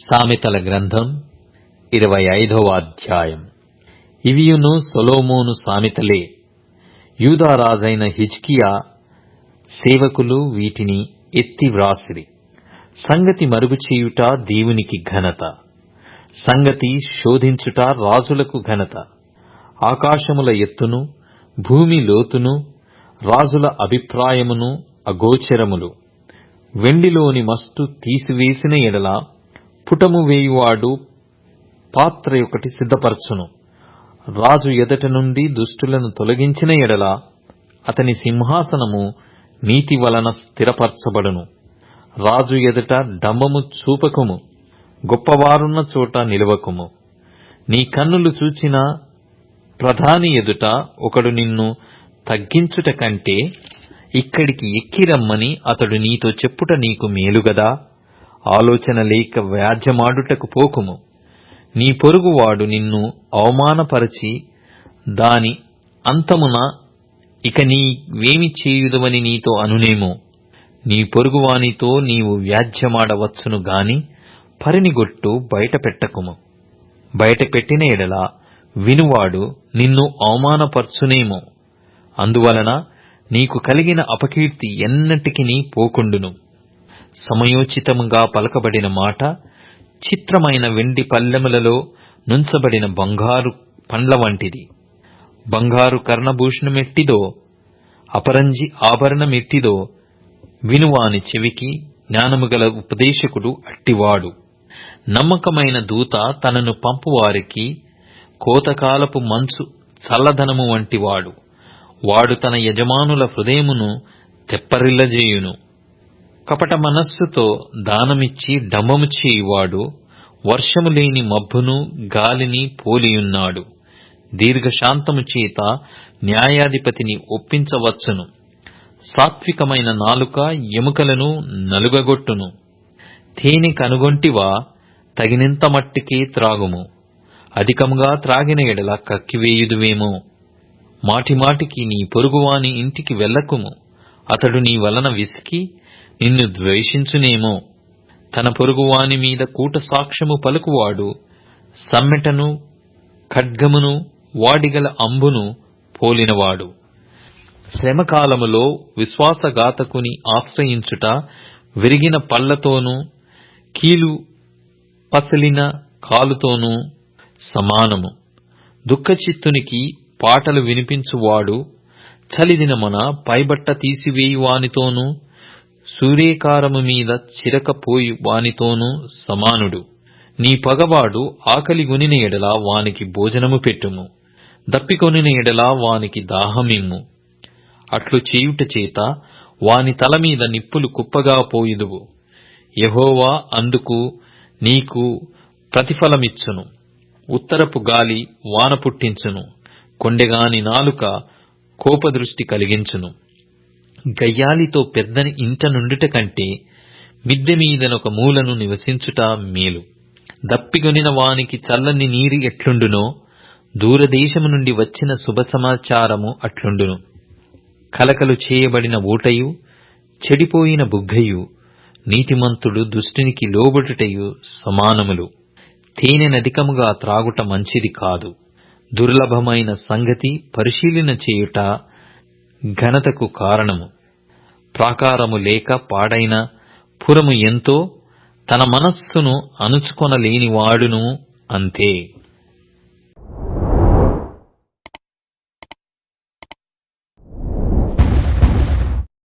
సామెతల గ్రంథం ఇరవై ఐదవ అధ్యాయం. ఇవియును సొలోమోను సామెతలే. యూదారాజైన హిజ్కియా సేవకులు వీటిని ఎత్తి వ్రాసిరి. సంగతి మరుగుచేయుట దేవునికి ఘనత. సంగతి శోధించుట రాజులకు ఘనత. ఆకాశముల ఎత్తును భూమి లోతును రాజుల అభిప్రాయమును అగోచరములు. వెండిలోని మస్తు తీసివేసిన ఎడల పుటము వేయువాడు పాత్ర ఒకటి సిద్ధపరచును. రాజు ఎదట నుండి దుష్టులను తొలగించిన ఎడల అతని సింహాసనము నీతి వలన స్థిరపరచబడును. రాజు ఎదుట డంబము చూపకుము గొప్పవారున్న చోట నిలవకుము. నీ కన్నులు చూచిన ప్రధాని ఎదుట ఒకడు నిన్ను తగ్గించుట కంటే ఇక్కడికి ఎక్కిరమ్మని అతడు నీతో చెప్పుట నీకు మేలుగదా ఆలోచన లేక వ్యాజ్యమాడుటకు పోకుము. నీ పొరుగువాడు నిన్ను అవమానపరచి దాని అంతమున ఇక నీవేమి చేయుదవని నీతో అనునేమో. నీ పొరుగువానితో నీవు వ్యాజ్యమాడవచ్చును గాని పరినిగొట్టు బయట పెట్టకుము బయట పెట్టిన ఎడల వినువాడు నిన్ను అవమానపరచునేమో. అందువలన నీకు కలిగిన అపకీర్తి ఎన్నటికి పోకుండును. సమయోచితముగా పలకబడిన మాట చిత్రమైన వెండి పల్లెములలో నుంచబడిన బంగారు పండ్ల వంటిది. బంగారు కర్ణభూషణమెట్టిదో అపరంజి ఆభరణమెట్టిదో వినువాని చెవికి జ్ఞానము గల ఉపదేశకుడు అట్టివాడు. నమ్మకమైన దూత తనను పంపువారికి కోతకాలపు మంచు చల్లదనము వంటివాడు. వాడు తన యజమానుల హృదయమును తెప్పరిల్లజేయును. కపట మనస్సుతో దానమిచ్చి డమము చేయువాడు వర్షము లేని మబ్బును గాలిని పోలియున్నాడు. దీర్ఘశాంతము చేత న్యాయాధిపతిని ఒప్పించవచ్చును. సాత్వికమైన నాలుక ఎముకలను నలుగగొట్టును. తేనె కనుగొంటివా తగినంత మట్టికే త్రాగుము. అధికముగా త్రాగిన ఎడల కక్కివేయుదువేమో. మాటిమాటికి నీ పొరుగువాని ఇంటికి వెళ్ళకుము. అతడు నీ వలన విసికి నిన్ను ద్వేషించునేమో. తన పొరుగువాని మీద కూట సాక్ష్యము పలుకువాడు సమ్మెటను ఖడ్గమును వాడిగల అంబును పోలినవాడు. శ్రమకాలములో విశ్వాసఘాతకుని ఆశ్రయించుట విరిగిన పళ్ళతోనూ కీలు పసలిన కాలుతోనూ సమానము. దుఃఖచిత్తునికి పాటలు వినిపించువాడు చలిదినమున పైబట్ట తీసివేయువానితోనూ సూర్యకారము మీద చిరకపోయి వానితోనూ సమానుడు. నీ పగవాడు ఆకలిగొనిన ఎడల వానికి భోజనము పెట్టుము. దప్పికొనిన ఎడల వానికి దాహమిమ్ము. అట్లు చేయుట చేత వాని తల మీద నిప్పులు కుప్పగా పోయిదువు. యహోవా అందుకు నీకు ప్రతిఫలమిచ్చును. ఉత్తరపు గాలి వాన పుట్టించును. కొండెగాని నాలుక కోపదృష్టి కలిగించును. గయ్యాలితో పెద్దని ఇంట నుండుట కంటే మిద్దె మీదనొక మూలను నివసించుట మేలు. దప్పిగొనిన వానికి చల్లని నీరు ఎట్లుండునో దూరదేశము నుండి వచ్చిన శుభ సమాచారము అట్లుండును. కలకలు చేయబడిన ఊటయు చెడిపోయిన బుగ్గయు నీతిమంతుడు దుష్టినికి లోబడుటయు సమానములు. తేనెనధికముగా త్రాగుట మంచిది కాదు. దుర్లభమైన సంగతి పరిశీలన చేయుట ఘనతకు కారణము. ప్రాకారము లేక పాడైన పురము ఎంతో తన మనస్సును అణుచుకొనలేనివాడును అంతే.